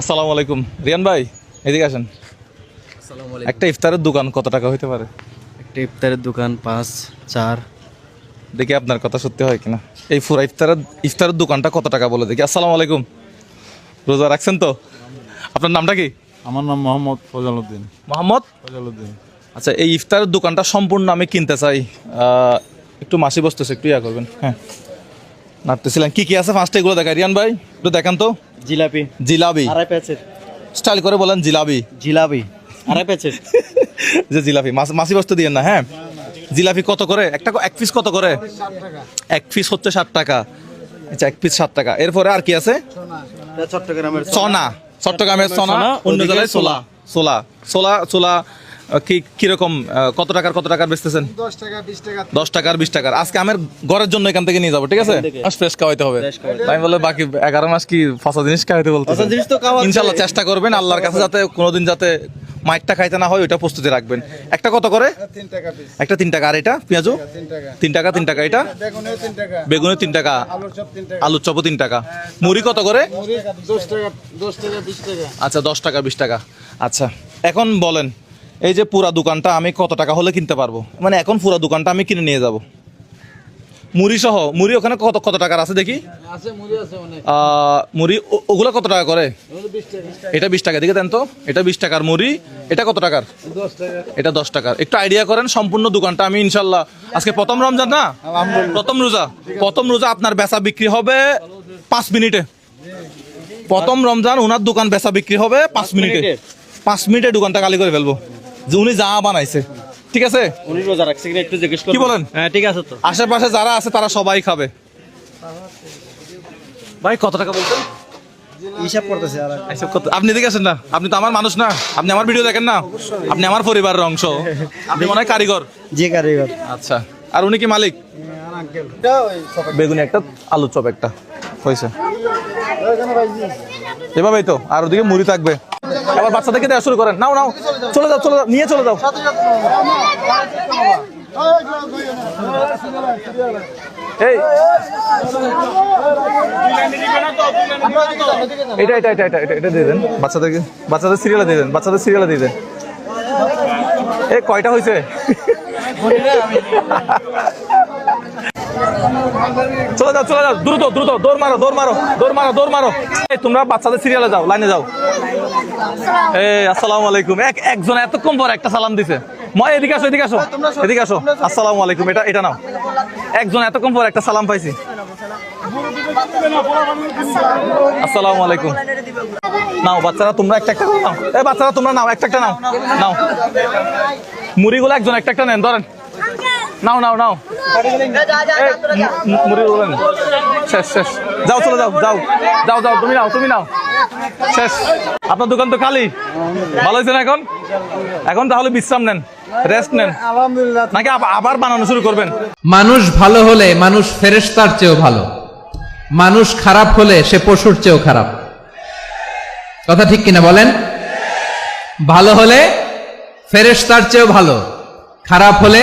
আসসালামু আলাইকুম। রিয়ান ভাই এদিকে আসেন। একটা ইফতারের দোকান কত টাকা হইতে পারে? একটা ইফতারের দোকান পাঁচ চার। দেখি আপনার কথা সত্যি হয় কিনা। এই ফুরা ইফতারের ইফতারের দোকানটা কত টাকা বলে দেখি। আসসালামু আলাইকুম। রোজা রাখছেন তো? আপনার নামটা কি? আমার নাম মোহাম্মদ ফজল উদ্দিন মোহাম্মদ? ফজল উদ্দিন আচ্ছা এই ইফতারের দোকানটা সম্পূর্ণ আমি কিনতে চাই। একটু মাসি বসতেছে একটু ইয়া করবেন। হ্যাঁ। নাড়তেছিলাম। কি কি আছে ফার্স্টে এগুলো দেখা রিয়ান ভাই একটু দেখান তো। জিলাপি। জিলাবি আড়াই প্যাচের। স্টাইল করে বলেন জিলাবি জিলাপি। আড়াই প্যাচের। যে জিলাপি। মাছ- মাসি বস্তু দিয়েন না হ্যাঁ? জিলাপি কত করে? একটা এক পিস কত করে? এক পিস হচ্ছে ষাট টাকা। আচ্ছা এক পিস ষাট টাকা। এরপরে আর কি আছে? চট্টগ্রামের চনা। চট্টগ্রামের চনা অন্য জেলায় সোলা সোলা সোলা সোলা কি কীরকম কত টাকার কত টাকার বেচতেছেন? দশ টাকা বিশ টাকা। দশ টাকার বিশ টাকার। আজকে আমার ঘরের জন্য এখান থেকে নিয়ে যাব ঠিক আছে? মাস ফ্রেশ খাওয়াইতে হবে। তাই বলে বাকি এগারো মাস কি ফসা জিনিস খাওয়াইতে বলতে। ইনশাল্লাহ চেষ্টা করবেন আল্লাহর কাছে যাতে কোনোদিন যাতে মাইকটা খাইতে না হয় ওইটা প্রস্তুতি রাখবেন। একটা কত করে? তিন টাকা পিস একটা তিন টাকা। আর এটা? পেঁয়াজু তিন টাকা। তিন টাকা এটা? বেগুনেও তিন টাকা। বেগুনে তিন টাকা। আলুর চপ তিন টাকা। চপও তিন টাকা। মুড়ি কত করে? আচ্ছা দশ টাকা বিশ টাকা। আচ্ছা এখন বলেন। এই যে পুরা দোকানটা আমি কত টাকা হলে কিনতে পারব? মানে এখন পুরা দোকানটা আমি কিনে নিয়ে যাব। মুড়ি সহ মুড়ি ওখানে কত কত টাকার আছে দেখি? মুড়ি ওগুলো কত টাকা করে? এটা বিশ টাকা দেখে দেন তো। এটা বিশ টাকার মুড়ি এটা কত টাকার? এটা দশ টাকার। একটু আইডিয়া করেন সম্পূর্ণ দোকানটা আমি ইনশাল্লাহ আজকে প্রথম রমজান না? প্রথম রোজা। প্রথম রোজা আপনার বেচা বিক্রি হবে পাঁচ মিনিটে। প্রথম রমজান ওনার দোকান বেচা বিক্রি হবে পাঁচ মিনিটে। মিনিটে? পাঁচ মিনিটে দোকানটা খালি করে ফেলব। যে উনি যা বানাইছে। ঠিক আছে? উনি রোজা রাখছে কিনা একটু জিজ্ঞেস করুন কি বলেন? হ্যাঁ ঠিক আছে তো। আশেপাশে যারা আছে তারা সবাই খাবে। ভাই কত টাকা বলছেন? হিসাব করতেছে আর এসব কত- আপনি দেখে আসেন না। আপনি তো আমার মানুষ না। আপনি আমার ভিডিও দেখেন না। আপনি আমার পরিবারের অংশ। আপনি মনে হয় কারিগর। যে কারিগর। আচ্ছা। আর উনি কি মালিক? আর আঙ্কেল এটা ওই সকাল বেগুনি একটা আলু চপ একটা। হয়েছে। এভাবেই তো। আর ওদিকে মুড়ি থাকবে। এবার বাচ্চাদেরকে দেওয়া শুরু করেন। নাও নাও। চলে যাও চলে যাও। নিয়ে চলে যাও। এই। এটা এটা এটা এটা এটা দিয়ে দেন। বাচ্চাদেরকে, বাচ্চাদের সিরিয়ালে দিয়ে দেন, বাচ্চাদের সিরিয়ালে দিয়ে দেন। এ, কয়টা হয়েছে চলে যাও চলে যাও। দ্রুত দ্রুত। দৌড় মারো দৌড় মারো দৌড় মারো দৌড় মারো। এই, তোমরা বাচ্চাদের সিরিয়ালে যাও লাইনে যাও। এই, আসসালামু আলাইকুম। এক, একজন এতক্ষণ পর একটা সালাম দিছে। ময় এদিকে আসো এদিকে আসো এদিকে আসো। আসসালামু আলাইকুম। এটা এটা নাও। একজন এতক্ষণ পর একটা সালাম পাইছি। আসসালামু আলাইকুম। নাও, বাচ্চারা, তোমরা একটা একটা নাও। এই, বাচ্চারা, তোমরা নাও, একটা একটা নাও। নাও। মুড়িগুলো একজন একটা একটা নেন, ধরেন। নাও নাও নাও। মুড়ি রোলেন শেষ শেষ। যাও চলে যাও যাও। যাও যাও তুমি নাও তুমি নাও। শেষ। আপনার দোকান তো খালি। ভালো হয়েছে না এখন? এখন তাহলে বিশ্রাম নেন রেস্ট নেন। নাকি আবার বানানো শুরু করবেন? মানুষ ভালো হলে মানুষ ফেরেশতার চেয়েও ভালো। মানুষ খারাপ হলে সে পশুর চেয়েও খারাপ। কথা ঠিক কিনা বলেন? ভালো হলে ফেরেশতার চেয়েও ভালো। খারাপ হলে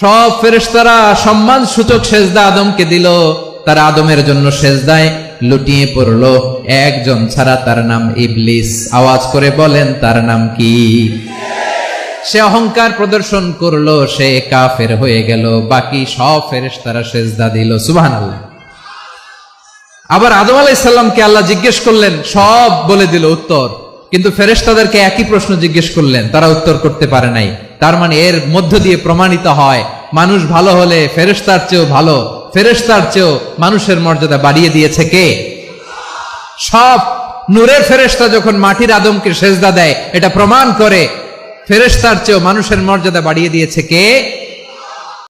সব ফেরেশতারা সম্মান সূচক সেজদা আদমকে দিল। তার আদমের জন্য সেজদায় লুটিয়ে পড়ল। একজন ছাড়া তার নাম ইবলিস। আওয়াজ করে বলেন, তার নাম কি? সে অহংকার প্রদর্শন করল, সে কাফের হয়ে গেল। বাকি সব ফেরেশতারা সেজদা দিল। সুবহানাল্লাহ। আবার আদম আলাইসাল্লামকে আল্লাহ জিজ্ঞেস করলেন, সব বলে দিল উত্তর। কিন্তু ফেরেশতাদেরকে একই প্রশ্ন জিজ্ঞেস করলেন, তারা উত্তর করতে পারে নাই। তার মানে এর মধ্য দিয়ে প্রমাণিত হয়, মানুষ ভালো হলে ফেরেস্তার চেয়েও ভালো ফেরেস্তার চেয়েও মানুষের মর্যাদা বাড়িয়ে দিয়েছে কে? সব নূরের ফেরেস্তা যখন মাটির আদমকে সেজদা দেয়, এটা প্রমাণ করে ফেরেস্তার চেয়েও মানুষের মর্যাদা বাড়িয়ে দিয়েছে কে?